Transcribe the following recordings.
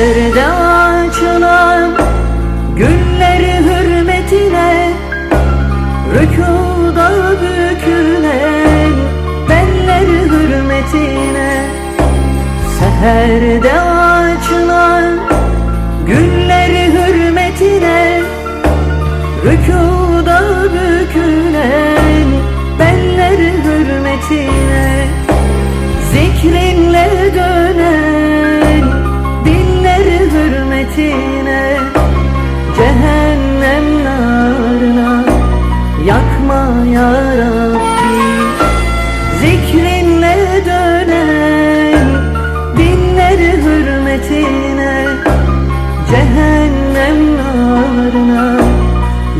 Seherde açılan Günleri hürmetine Rükuda bükülen Belleri hürmetine Seherde açılan hürmetine Cehennem narına Yakma ya Rabbi. Zikrinle dönen Dinleri hürmetine Cehennem narına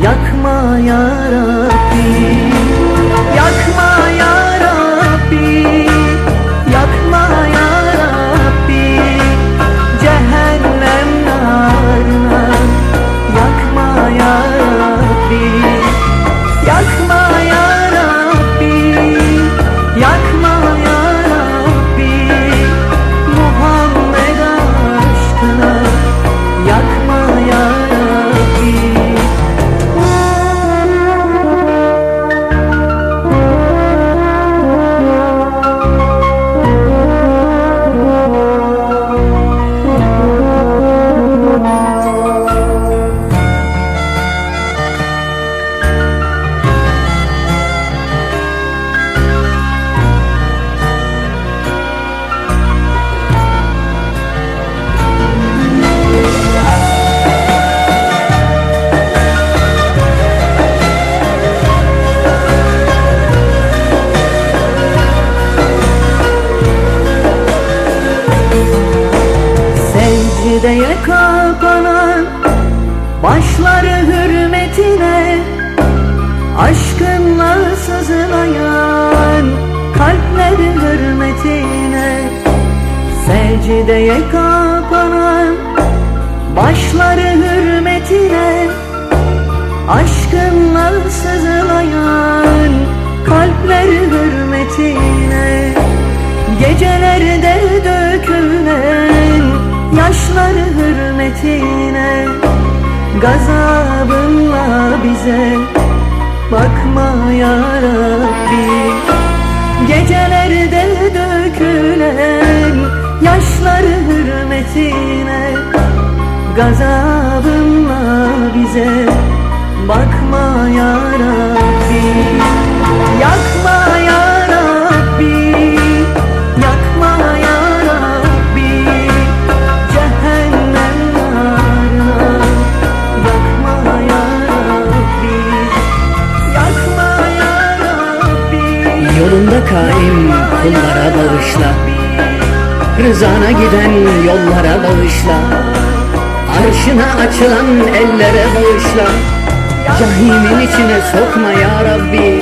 Yakma ya Rabbi. Yakma Secdeye kapanan Başları hürmetine Aşkınla sızlayan Kalpleri hürmetine. Secdeye kapanan Başları hürmetine Gazabınla bize. Bakma ya Rabbi Yakma ya Rabbi Yakma ya Rabbi. Cehennem narına Yakma ya Rabbi Yakma ya Rabbi. Yolunda kaim kullara bağışla. Rızana giden yollara bağışla Arşına açılan ellere bağışla. Cahimin içine sokma ya Rabbi.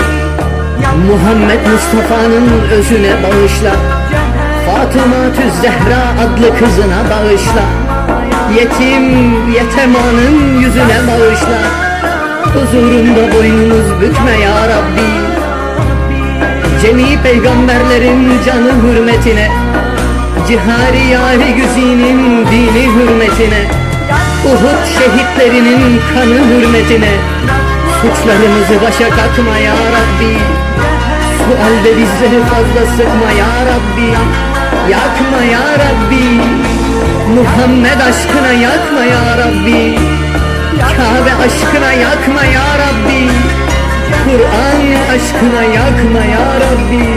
Muhammed Mustafa'nın özüne bağışla. Fatıma Zehra adlı kızına bağışla. Yetim yetemanın yüzüne bağışla. Huzurunda boynumuz bükme ya Rabbi. Cemi peygamberlerin canı hürmetine. Cihari yari güzinin dini hürmetine Uhud şehitlerinin kanı hürmetine Suçlarımızı başa kakma ya Rabbi. Sualde bizleri fazla sıkma ya Rabbi. Yakma ya Rabbi. Muhammed aşkına yakma ya Rabbi. Kabe aşkına yakma ya Rabbi. Kur'an aşkına yakma ya Rabbi